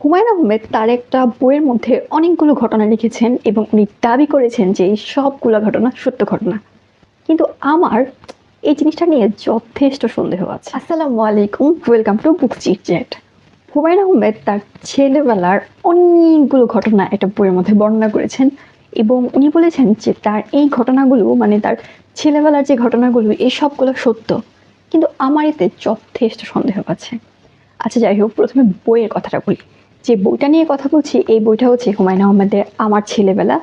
হুমায়ুন আহমেদ তার একটা বইয়ের মধ্যে অনেকগুলো ঘটনা লিখেছেন এবং উনি দাবি করেছেন যে এই সবগুলো ঘটনা সত্য ঘটনা। কিন্তু আমার এই জিনিসটা নিয়ে যথেষ্ট সন্দেহ আছে। আসসালামু আলাইকুম। Welcome to book chit chat Humayun Ahmed তার ছেলেবেলার অনেকগুলো ঘটনা একটা বইয়ের মধ্যে বর্ণনা করেছেন এবং উনি বলেছেন যে তার এই ঘটনাগুলো মানে তার ছেলেবেলার যে ঘটনাগুলো এই সবগুলো সত্য। কিন্তু আমার এতে যথেষ্ট সন্দেহ আছে। আচ্ছা যাই হোক প্রথমে বইয়ের কথাটা বলি। যে বইটা নিয়ে কথা বলছি, এই বইটা হচ্ছে হুমায়ুন আহমেদের আমার ছেলেবেলা।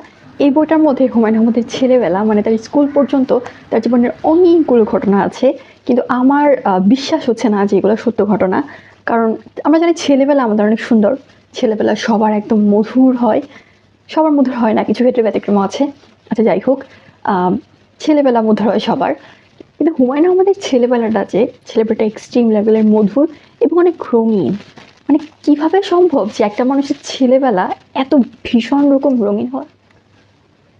এই বইটার মধ্যে হুমায়ুন আহমেদের ছেলেবেলা মানে তার স্কুল পর্যন্ত তার জীবনের অনেকগুলো ঘটনা আছে। কিন্তু আমার বিশ্বাস হচ্ছে না যে এগুলো সত্য ঘটনা। কারণ আমরা জানি ছেলেবেলা আমাদের অনেক সুন্দর। ছেলেবেলা সবার একদম মধুর হয়। সবার মধুর হয় না, কিছু ক্ষেত্রে ব্যতিক্রম আছে। আচ্ছা যাই হোক ছেলেবেলা মধুর হয় সবার। কিন্তু হুমায়ুন আহমেদের ছেলেবেলাটা যে, ছেলেবেলাটা এক্সট্রিম লেভেলের মধুর এবং অনেক রঙিন। মানে কীভাবে সম্ভব যে একটা মানুষের ছেলেবেলা এত ভীষণ রকম রঙিন হয়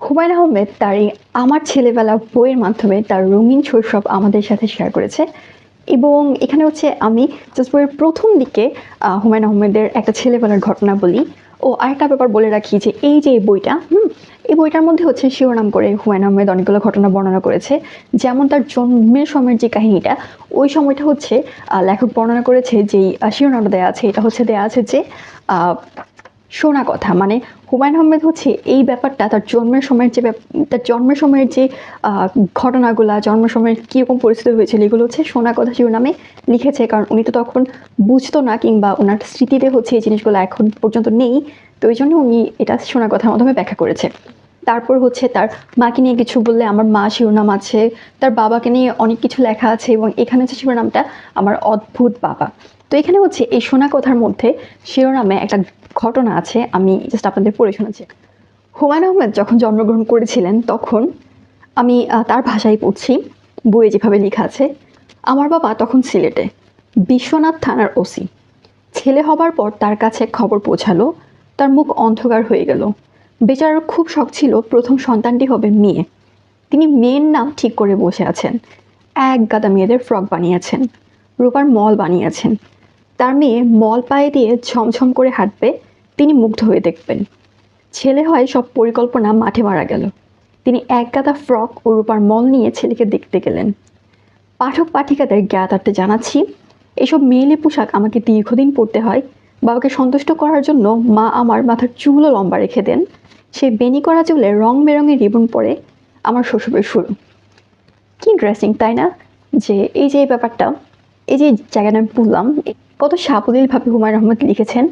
হুমায়ুন আহমেদ তার এই আমার ছেলেবেলা বইয়ের মাধ্যমে তার রঙিন শৈশব আমাদের সাথে শেয়ার করেছে এবং এখানে হচ্ছে আমি জাস্ট বইয়ের প্রথম দিকে হুমায়ুন আহমেদের একটা ছেলেবেলার ঘটনা বলি। ও আরেকটা ব্যাপার বলে রাখি যে এই যে এই বইটা, হুম, এই বইটার মধ্যে হচ্ছে শিরোনাম করে হুমায়ুন আহমেদ অনেকগুলো ঘটনা বর্ণনা করেছে। যেমন তার জন্মের সময়ের যে কাহিনীটা, ওই সময়টা হচ্ছে লেখক বর্ণনা করেছে যেই শিরোনামটা দেওয়া আছে, এটা হচ্ছে দেওয়া আছে যে শোনা কথা। মানে হুমায়ুন আহমেদ হচ্ছে এই ব্যাপারটা, তার জন্মের সময়ের যে তার জন্মের সময়ের যে ঘটনাগুলা, জন্মের সময়ের কীরকম পরিস্থিতি হয়েছিল, এগুলো হচ্ছে শোনা কথা শিরোনামে লিখেছে। কারণ উনি তো তখন বুঝতো না কিংবা ওনার স্মৃতিতে হচ্ছে এই জিনিসগুলো এখন পর্যন্ত নেই। তো ওই জন্য উনি এটা শোনা কথার মাধ্যমে ব্যাখ্যা করেছে। তারপর হচ্ছে তার মাকে নিয়ে কিছু বললে, আমার মা শিরোনাম আছে, তার বাবাকে নিয়ে অনেক কিছু লেখা আছে এবং এখানে হচ্ছে শিরোনামটা, আমার অদ্ভুত বাবা। তো এখানে হচ্ছে এই সোনা কথার মধ্যে শিরোনামে একটা ঘটনা আছে, আমি জাস্ট আপনাদের পড়ে শোনাচ্ছি। হুমায়ুন আহমেদ যখন জন্মগ্রহণ করেছিলেন তখন আমি তার ভাষায় পড়ছি, বইয়ে যেভাবে লেখা আছে, আমার বাবা তখন সিলেটে, বিশ্বনাথ থানার ওসি। ছেলে হবার পর তার কাছে খবর পৌঁছালো, তার মুখ অন্ধকার হয়ে গেল। বেচারার খুব শখ ছিল প্রথম সন্তানটি হবে মেয়ে। তিনি মেয়ের নাম ঠিক করে বসে আছেন। এক গাদা মেয়েদের ফ্রক বানিয়েছেন, রূপার মল বানিয়েছেন। তার মেয়ে মল পায়ে দিয়ে ঝমঝম করে হাঁটবে, তিনি মুগ্ধ হয়ে দেখবেন। ছেলে হয় সব পরিকল্পনা মাঠে মারা গেল। তিনি এক গাদা ফ্রক ও রূপার মল নিয়ে ছেলেকে দেখতে গেলেন। পাঠক পাঠিকাদের জ্ঞাতার্থে জানাচ্ছি, এসব মেয়েলি পোশাক আমাকে দীর্ঘদিন পরতে হয়, বাবাকে সন্তুষ্ট করার জন্য মা আমার মাথার চুলও লম্বা রেখে দেন। সেই বেনি করা চুলে রং বেরঙের রিবন পরে আমার শ্বশুরের শুরু। কি ড্রেসিং তাই না? যে, এই যে এই ব্যাপারটা, এই যে জায়গাটা আমি বললাম কত সাবলীলভাবে হুমায়ুন আহমেদ লিখেছেন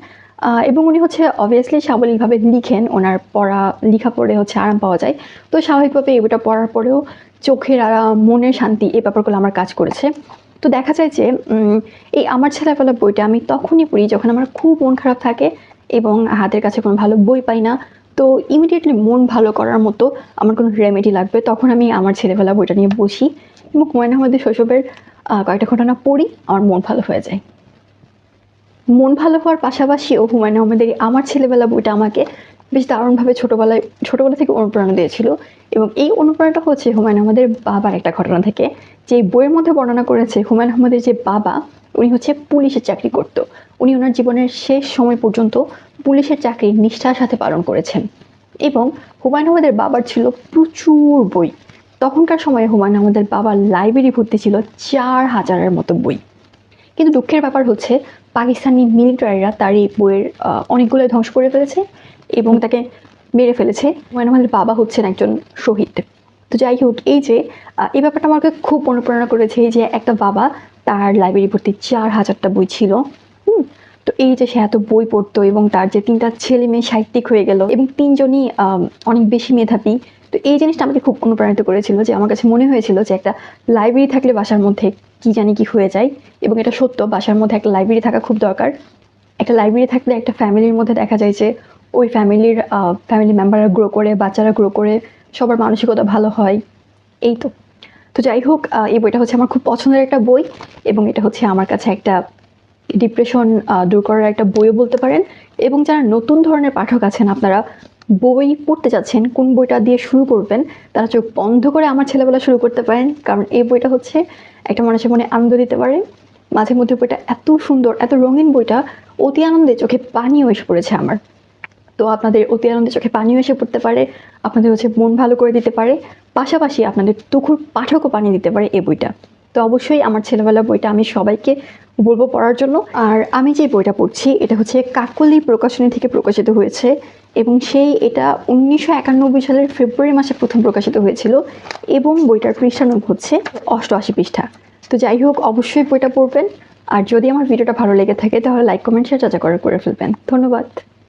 এবং উনি হচ্ছে অবভিয়াসলি সাবলীলভাবে লিখেন, ওনার পড়া, লেখা পড়ে হচ্ছে আরাম পাওয়া যায়। তো স্বাভাবিকভাবে এই বইটা পড়ার পরেও চোখের আরাম মনের শান্তি এই ব্যাপারগুলো আমার কাজ করেছে। তো দেখা যায় যে এই আমার ছেলেবেলা বইটা আমি তখনই পড়ি যখন আমার খুব মন খারাপ থাকে এবং হাতের কাছে কোনো ভালো বই পাই না। তো ইমিডিয়েটলি মন ভালো করার মতো আমার কোনো রেমেডি লাগবে, তখন আমি আমার ছেলেবেলা বইটা নিয়ে বসি এবং হুমায়ুন আহমদের শৈশবের কয়েকটা ঘটনা পড়ি, আমার মন ভালো হয়ে যায়। মন ভালো হওয়ার পাশাপাশিও হুমায়ুন আহমেদের আমার ছেলেবেলা বইটা আমাকে বেশ দারুণভাবে ছোটোবেলায়, ছোটোবেলা থেকে অনুপ্রেরণা দিয়েছিল। এবং এই অনুপ্রেরণাটা হচ্ছে হুমায়ুন আহমেদের বাবার একটা ঘটনা থেকে। যে বইয়ের মধ্যে বর্ণনা করেছে, হুমায়ুন আহমেদের যে বাবা, উনি হচ্ছে পুলিশের চাকরি করত। উনি ওনার জীবনের শেষ সময় পর্যন্ত পুলিশের চাকরি নিষ্ঠার সাথে পালন করেছেন। এবং হুমায়ুন আহমেদের বাবার ছিল প্রচুর বই। তখনকার সময়ে হুমায়ুন আহমেদের বাবার লাইব্রেরি ভর্তি ছিল চার হাজারের মতো বই। কিন্তু দুঃখের ব্যাপার হচ্ছে পাকিস্তানি মিলিটারিরা তার এই বইয়ের আহ, অনেকগুলো ধ্বংস করে ফেলেছে এবং তাকে মেরে ফেলেছে। হুমায়ুন আহমেদের বাবা হচ্ছেন একজন শহীদ। তো যাই হোক এই যে এই ব্যাপারটা আমাকে খুব অনুপ্রেরণা করেছে যে একটা বাবা তার লাইব্রেরি ভর্তি চার হাজারটা বই ছিল হুম? তো এই যে সে এত বই পড়তো এবং তার যে তিনটা ছেলে মেয়ে সাহিত্যিক হয়ে গেল এবং তিনজনই অনেক বেশি মেধাবী তো এই জিনিসটা আমাকে খুব অনুপ্রাণিত করেছিল যে আমার কাছে মনে হয়েছিল যে একটা লাইব্রেরি থাকলে বাসার মধ্যে কি জানি কি হয়ে যায় এবং এটা সত্য, বাসার মধ্যে একটা লাইব্রেরি থাকা খুব দরকার। একটা লাইব্রেরি থাকলে একটা ফ্যামিলির মধ্যে দেখা যায় যে ওই ফ্যামিলির ফ্যামিলি মেম্বাররা গ্রো করে, বাচ্চারা গ্রো করে, সবার মানসিকতা ভালো হয়। এই তো। তো যাই হোক এই বইটা হচ্ছে আমার খুব পছন্দের একটা বই এবং এটা হচ্ছে আমার কাছে একটা ডিপ্রেশন দূর করার একটা বইও বলতে পারেন। এবং যারা নতুন ধরনের পাঠক আছেন আপনারা বই পড়তে যাচ্ছেন, কোন বইটা দিয়ে শুরু করবেন, তারা চোখ বন্ধ করে আমার ছেলেবেলা শুরু করতে পারেন, কারণ এই বইটা হচ্ছে একটা মানুষের মনে আনন্দ দিতে পারে। মাঝে মধ্যে বইটা এত সুন্দর, এত রঙিন বইটা অতি আনন্দে চোখে পানিও এসে পড়েছে আমার। তো আপনাদের অতি আনন্দে চোখে পানিও এসে পড়তে পারে, আপনাদের হচ্ছে মন ভালো করে দিতে পারে, পাশাপাশি আপনাদের তুখুর পাঠকও পানি দিতে পারে এই বইটা। তো অবশ্যই আমার ছেলেবেলা বইটা আমি সবাইকে বলব পড়ার জন্য। আর আমি যে বইটা পড়ছি, এটা হচ্ছে কাকলি প্রকাশনী থেকে প্রকাশিত হয়েছে। এবং সেই এটা উনিশশো একানব্বই সালের ফেব্রুয়ারি মাসে প্রথম প্রকাশিত হয়েছিল এবং বইটার পৃষ্ঠানং হচ্ছে অষ্টআশি পৃষ্ঠা। তো যাই হোক, অবশ্যই বইটা পড়বেন। আর যদি আমার ভিডিওটা ভালো লেগে থাকে, তাহলে লাইক কমেন্ট শেয়ার চাচা করে করে ফেলবেন। ধন্যবাদ।